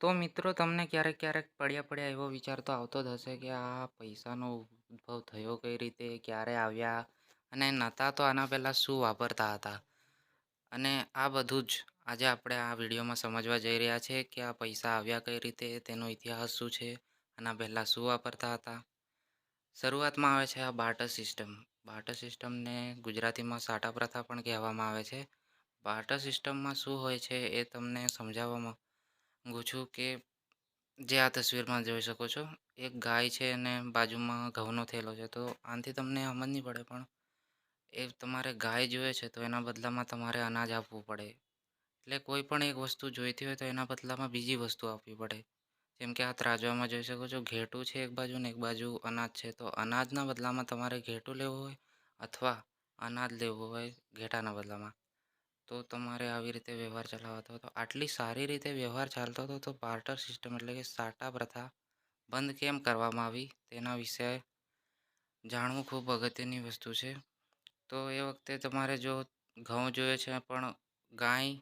તો મિત્રો તમને ક્યારેક ક્યારેક પડ્યા પડ્યા એવો વિચાર તો આવતો જ હશે કે આ પૈસાનો ઉદ્ભવ થયો કઈ રીતે, ક્યારે આવ્યા અને નહોતા તો આના પહેલાં શું વાપરતા હતા? અને આ બધું જ આજે આપણે આ વિડીયોમાં સમજવા જઈ રહ્યા છે કે આ પૈસા આવ્યા કઈ રીતે, તેનો ઇતિહાસ શું છે, આના પહેલાં શું વાપરતા હતા? શરૂઆતમાં આવે છે આ બાર્ટર સિસ્ટમ. બાર્ટર સિસ્ટમને ગુજરાતીમાં સાટા પ્રથા પણ કહેવામાં આવે છે. બાર્ટર સિસ્ટમમાં શું હોય છે એ તમને સમજાવવા માંગુ છું કે જે આ તસવીરમાં જોઈ શકો છો, એક ગાય છે અને બાજુમાં ઘઉંનો થેલો છે. તો આનાથી તમને સમજ નહીં પડે, પણ એ તમારે ગાય જોઈએ છે તો એના બદલામાં તમારે અનાજ આપવું પડે. એટલે કોઈ પણ એક વસ્તુ જોઈતી હોય તો એના બદલામાં બીજી વસ્તુ આપવી પડે. જેમ કે આ ત્રાજવામાં જોઈ શકો છો, ઘેટું છે એક બાજુ ને એક બાજુ અનાજ છે. તો અનાજના બદલામાં તમારે ઘેટું લેવું હોય અથવા અનાજ લેવું હોય ઘેટાના બદલામાં. તો તમારે આવી રીતે વ્યવહાર ચલાવતો હતો આટલી સારી રીતે વ્યવહાર ચાલતો હતો તો બાર્ટર સિસ્ટમ એટલે કે સાટા પ્રથા બંધ કેમ કરવામાં આવી તેના વિશે જાણવું ખૂબ અગત્યની વસ્તુ છે. તો એ વખતે તમારે જો ઘઉં જોઈએ છે પણ ગાય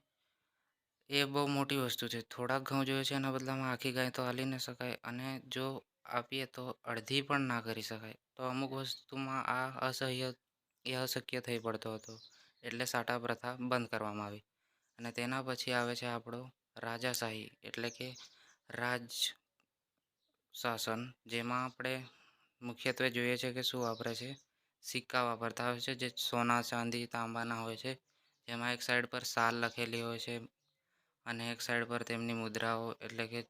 એ બહુ મોટી વસ્તુ છે. થોડાક ઘઉં જોઈએ છે એના બદલામાં આખી ગાય તો હાલી ન શકાય અને જો આપીએ તો અડધી પણ ના કરી શકાય. તો અમુક વસ્તુમાં આ અસહ્ય એ અશક્ય થઈ પડતો હતો. એટલે સાટા પ્રથા બંધ કરવામાં આવી. અને તેના પછી આવે છે આપણો રાજાશાહી, એટલે કે રાજ શાસન જેમાં આપણે મુખ્યત્વે જોઈએ છે કે શું વાપરે છે? સિક્કા વાપરતા હોય છે, જે સોના, ચાંદી, તાંબાના હોય છે. જેમાં એક સાઈડ પર સાલ લખેલી હોય છે અને એક સાઈડ પર તેમની મુદ્રાઓ, એટલે કે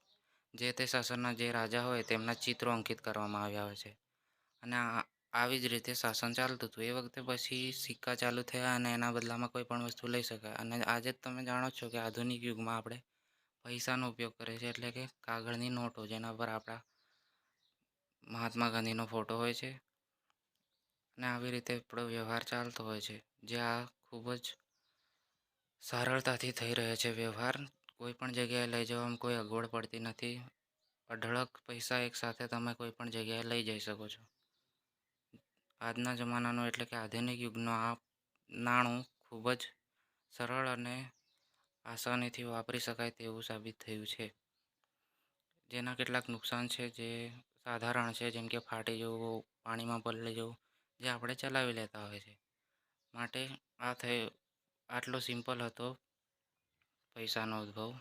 જે તે શાસનના જે રાજા હોય તેમના ચિત્રો અંકિત કરવામાં આવ્યા હોય છે. અને આવી જ રીતે શાસન ચાલતું હતું. એ વખતે પછી સિક્કા ચાલુ થયા અને એના બદલામાં કોઈ પણ વસ્તુ લઈ શકાય. અને આજે જ તમે જાણો છો કે આધુનિક યુગમાં આપણે પૈસાનો ઉપયોગ કરીએ છીએ. એટલે કે કાગળની નોટો, જેના પર આપણા મહાત્મા ગાંધીનો ફોટો હોય છે અને આવી રીતે આપણો વ્યવહાર ચાલતો હોય છે. જે આ ખૂબ જ સરળતાથી થઈ રહે છે વ્યવહાર. કોઈ પણ જગ્યાએ લઈ જવામાં કોઈ અગવડ પડતી નથી. અઢળક પૈસા એકસાથે તમે કોઈ પણ જગ્યાએ લઈ જઈ શકો છો. આજના જમાનાનો એટલે કે આધુનિક યુગનો આ નાણું ખૂબ જ સરળ અને આસાનીથી વાપરી શકાય તેવું સાબિત થયું છે. જેના કેટલાક નુકસાન છે, જે સાધારણ છે, જેમ કે ફાટી જવું, પાણીમાં પલળી જવું, જે આપણે ચલાવી લેતા હોય છે. માટે આ થયો, આટલો સિમ્પલ હતો પૈસાનો ઉદ્ભવ.